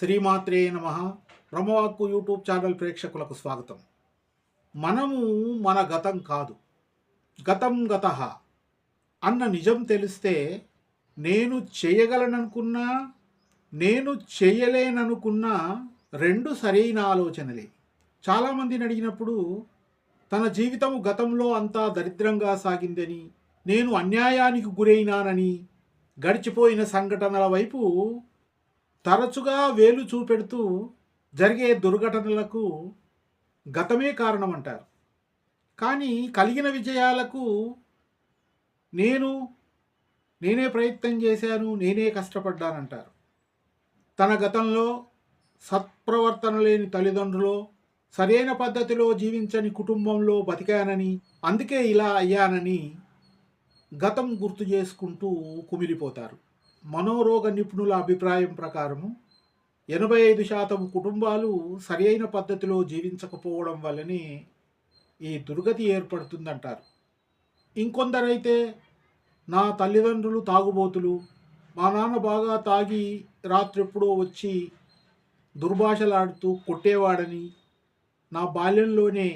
శ్రీమాత్రే నమ. బ్రహ్మవాక్కు YouTube channel ప్రేక్షకులకు స్వాగతం. మనము మన గతం కాదు. గతం గత అన్న నిజం తెలిస్తే నేను చేయగలననుకున్నా నేను చేయలేననుకున్నా రెండు సరైన ఆలోచనలే. చాలామందిని అడిగినప్పుడు తన జీవితం గతంలో అంతా దరిద్రంగా సాగిందని నేను అన్యాయానికి గురైనానని గడిచిపోయిన సంఘటనల వైపు తరచుగా వేలు చూపెడుతూ జరిగే దుర్ఘటనలకు గతమే కారణమంటారు. కానీ కలిగిన విజయాలకు నేను నేనే ప్రయత్నం చేశాను నేనే కష్టపడ్డానంటారు. తన గతంలో సత్ప్రవర్తన లేని తల్లిదండ్రులు సరైన పద్ధతిలో జీవించని కుటుంబంలో బతికానని అందుకే ఇలా అయ్యానని గతం గుర్తు చేసుకుంటూ కుమిలిపోతారు. మనోరోగ నిపుణుల అభిప్రాయం ప్రకారము ఎనభై ఐదు శాతం కుటుంబాలు సరియైన పద్ధతిలో జీవించకపోవడం వల్లనే ఈ దుర్గతి ఏర్పడుతుందంటారు. ఇంకొందరైతే నా తల్లిదండ్రులు తాగుబోతులు మా నాన్న బాగా తాగి రాత్రెప్పుడో వచ్చి దుర్భాషలాడుతూ కొట్టేవాడని నా బాల్యంలోనే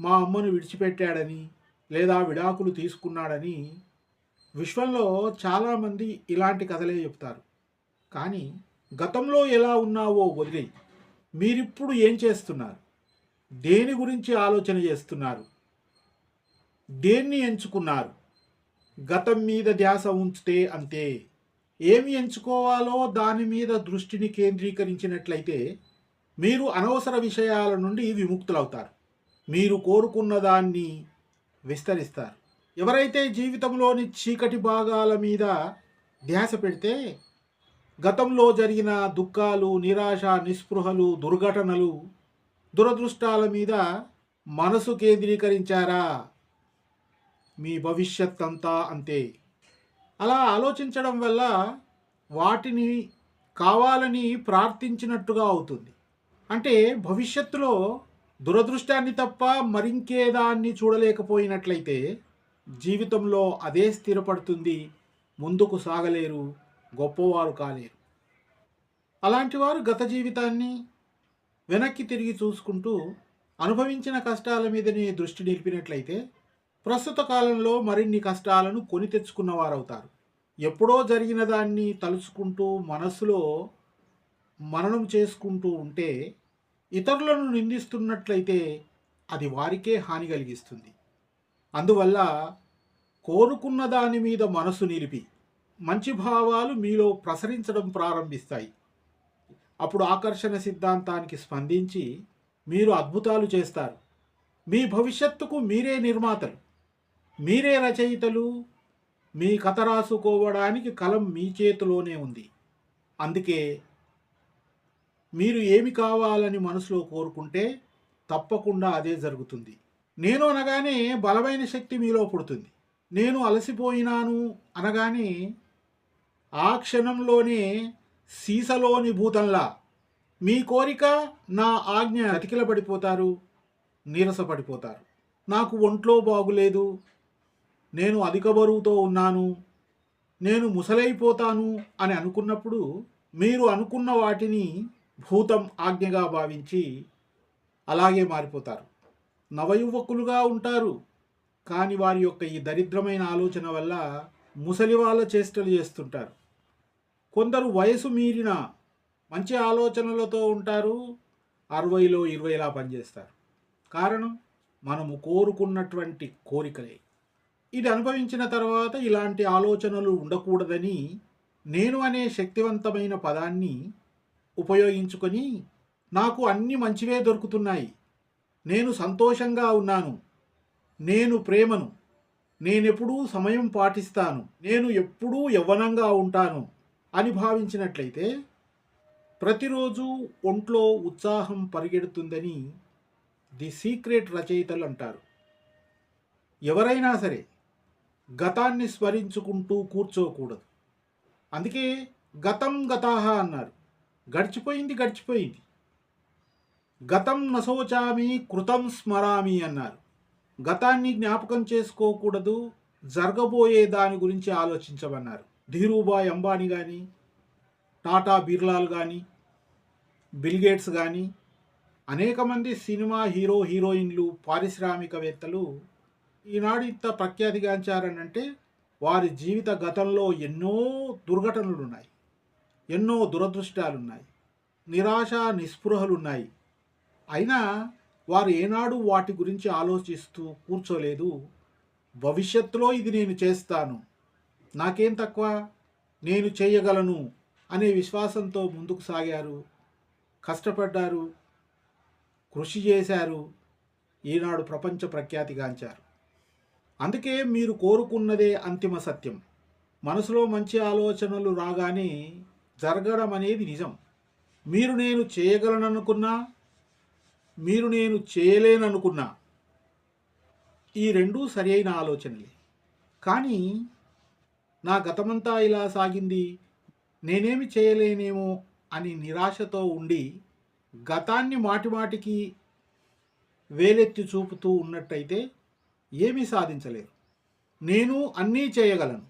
మా అమ్మను విడిచిపెట్టాడని లేదా విడాకులు తీసుకున్నాడని విశ్వంలో చాలామంది ఇలాంటి కథలే చెప్తారు. కానీ గతంలో ఎలా ఉన్నావో వదిలి మీరిప్పుడు ఏం చేస్తున్నారు? దేని గురించి ఆలోచన చేస్తున్నారు? దేన్ని ఎంచుకున్నారు? గతం మీద ధ్యాస ఉంచితే అంతే. ఏమి ఎంచుకోవాలో దాని మీద దృష్టిని కేంద్రీకరించినట్లయితే మీరు అనవసర విషయాల నుండి విముక్తులవుతారు. మీరు కోరుకున్న దాన్ని విస్తరిస్తారు. ఎవరైతే జీవితంలోని చీకటి భాగాల మీద ధ్యాస పెడితే గతంలో జరిగిన దుఃఖాలు నిరాశ నిస్పృహలు దుర్ఘటనలు దురదృష్టాల మీద మనసు కేంద్రీకరించారా? మీ భవిష్యత్ అంతా అంతే. అలా ఆలోచించడం వల్ల వాటిని కావాలని ప్రార్థించినట్టుగా అవుతుంది. అంటే భవిష్యత్తులో దురదృష్టాన్ని తప్ప మరింకేదాన్ని చూడలేకపోయినట్లయితే జీవితంలో అదే స్థిరపడుతుంది ముందుకు సాగలేరు గొప్పవారు కాలేరు. అలాంటి వారు గత జీవితాన్ని వెనక్కి తిరిగి చూసుకుంటూ అనుభవించిన కష్టాల మీదనే దృష్టి నిలిపినట్లయితే ప్రస్తుత కాలంలో మరిన్ని కష్టాలను కొని తెచ్చుకున్నవారవుతారు. ఎప్పుడో జరిగిన దాన్ని తలుచుకుంటూ మనసులో మననం చేసుకుంటూ ఉంటే ఇతరులను నిందిస్తున్నట్లయితే అది వారికే హాని కలిగిస్తుంది. అందువల్ల కోరుకున్న దాని మీద మనసు నిలిపి మంచి భావాలు మీలో ప్రసరించడం ప్రారంభిస్తాయి. అప్పుడు ఆకర్షణ సిద్ధాంతానికి స్పందించి మీరు అద్భుతాలు చేస్తారు. మీ భవిష్యత్తుకు మీరే నిర్మాతలు. మీరే రచయితలు. మీ కథ రాసుకోవడానికి కలం మీ చేతిలోనే ఉంది. అందుకే మీరు ఏమి కావాలని మనసులో కోరుకుంటే తప్పకుండా అదే జరుగుతుంది. నేను అనగానే బలమైన శక్తి మీలో పుడుతుంది. నేను అలసిపోయినాను అనగానే ఆ క్షణంలోనే సీసలోని భూతంలా మీ కోరిక నా ఆజ్ఞ అతికిల పడిపోతారు నీరసపడిపోతారు. నాకు ఒంట్లో బాగులేదు నేను అధిక బరువుతో ఉన్నాను నేను ముసలైపోతాను అని అనుకున్నప్పుడు మీరు అనుకున్న వాటిని భూతం ఆజ్ఞగా భావించి అలాగే మారిపోతారు. నవయువకులుగా ఉంటారు. కానీ వారి యొక్క ఈ దరిద్రమైన ఆలోచన వల్ల ముసలి వాళ్ళ చేష్టలు చేస్తుంటారు. కొందరు వయసు మీరిన మంచి ఆలోచనలతో ఉంటారు. అరవైలో ఇరవైలా పనిచేస్తారు. కారణం మనము కోరుకున్నటువంటి కోరికలే. ఇది అనుభవించిన తర్వాత ఇలాంటి ఆలోచనలు ఉండకూడదని నేను అనే శక్తివంతమైన పదాన్ని ఉపయోగించుకొని నాకు అన్ని మంచివే దొరుకుతున్నాయి. నేను సంతోషంగా ఉన్నాను. నేను ప్రేమను. నేనెప్పుడూ సమయం పాటిస్తాను. నేను ఎప్పుడూ యవ్వనంగా ఉంటాను అని భావించినట్లయితే ప్రతిరోజు ఒంట్లో ఉత్సాహం పరిగెడుతుందని ది సీక్రెట్ రచయితలు అంటారు. ఎవరైనా సరే గతాన్ని స్మరించుకుంటూ కూర్చోకూడదు. అందుకే గతం గతాహ అన్నారు. గడిచిపోయింది గడిచిపోయింది. గతం నశోచామి కృతం స్మరామి అన్నారు. గతాన్ని జ్ఞాపకం చేసుకోకూడదు జరగబోయే దాని గురించి ఆలోచించమన్నారు. ధీరూభాయ్ అంబానీ కానీ టాటా బిర్లాల్ కానీ బిల్గేట్స్ కానీ అనేక మంది సినిమా హీరో హీరోయిన్లు పారిశ్రామికవేత్తలు ఈనాడు ఇంత ప్రఖ్యాతిగాంచారనంటే వారి జీవిత గతంలో ఎన్నో దుర్ఘటనలు ఉన్నాయి ఎన్నో దురదృష్టాలున్నాయి నిరాశ నిస్పృహలున్నాయి. అయినా వారు ఏనాడు వాటి గురించి ఆలోచిస్తూ కూర్చోలేదు. భవిష్యత్తులో ఇది నేను చేస్తాను. నాకేం తక్కువ? నేను చేయగలను అనే విశ్వాసంతో ముందుకు సాగారు. కష్టపడ్డారు. కృషి చేశారు. ఈనాడు ప్రపంచ ప్రఖ్యాతిగాంచారు అందుకే మీరు కోరుకున్నదే అంతిమ సత్యం. మనసులో మంచి ఆలోచనలు రాగానే జరగడం అనేది నిజం. మీరు నేను చేయగలననుకున్నా మీరు నేను చేయలేననుకున్నా. ఈ రెండూ అయిన ఆలోచనలే. కానీ నా గతమంతా ఇలా సాగింది నేనేమి చేయలేనేమో అని నిరాశతో ఉండి గతాన్ని మాటిమాటికి వేలెత్తి చూపుతూ ఉన్నట్టయితే ఏమీ సాధించలేరు. నేను అన్నీ చేయగలను.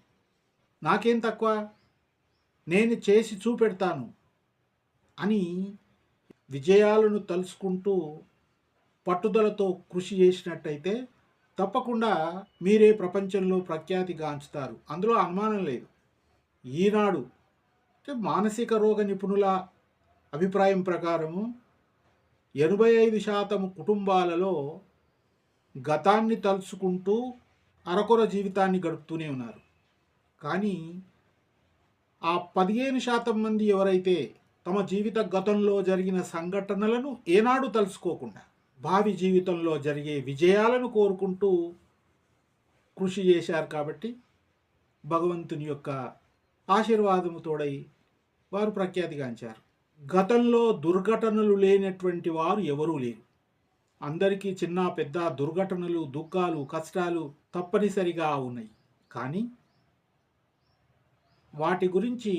నాకేం తక్కువ? నేను చేసి చూపెడతాను అని విజయాలను తలుచుకుంటూ పట్టుదలతో కృషి చేసినట్టయితే తప్పకుండా మీరే ప్రపంచంలో ప్రఖ్యాతి గాంచుతారు అందులో అనుమానం లేదు. ఈనాడు మానసిక రోగ నిపుణుల అభిప్రాయం ప్రకారము ఎనభై ఐదు శాతం కుటుంబాలలో గతాన్ని తలుచుకుంటూ అరకొర జీవితాన్ని గడుపుతూనే ఉన్నారు. కానీ ఆ పదిహేను శాతం మంది ఎవరైతే తమ జీవిత గతంలో జరిగిన సంఘటనలను ఏనాడు తలుసుకోకుండా భావి జీవితంలో జరిగే విజయాలను కోరుకుంటూ కృషి చేశారు కాబట్టి భగవంతుని యొక్క ఆశీర్వాదము తోడై వారు ప్రఖ్యాతిగాంచారు గతంలో దుర్ఘటనలు లేనటువంటి వారు ఎవరూ లేరు. అందరికీ చిన్న పెద్ద దుర్ఘటనలు దుఃఖాలు కష్టాలు తప్పనిసరిగా ఉన్నాయి. కానీ వాటి గురించి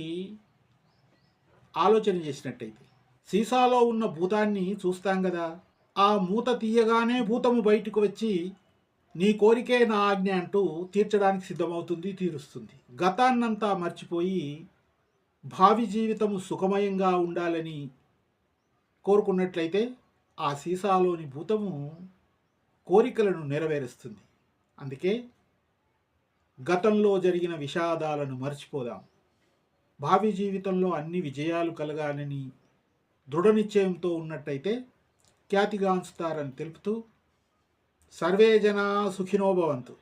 ఆలోచన చేసినట్టయితే. సీసాలో ఉన్న భూతాన్ని చూస్తాం కదా ఆ మూత తీయగానే భూతము బయటకు వచ్చి నీ కోరికే నా ఆజ్ఞ అంటూ తీర్చడానికి సిద్ధమవుతుంది తీరుస్తుంది. గతాన్నంతా మర్చిపోయి భావి జీవితము సుఖమయంగా ఉండాలని కోరుకున్నట్లయితే ఆ సీసాలోని భూతము కోరికలను నెరవేరుస్తుంది. అందుకే గతంలో జరిగిన విషాదాలను మర్చిపోదాం. భావి జీవితంలో అన్ని విజయాలు కలగాలని దృఢ నిశ్చయంతో ఉన్నట్టయితే ఖ్యాతిగాంచుతారని తెలుపుతూ సర్వే జనా సుఖినోభవంతు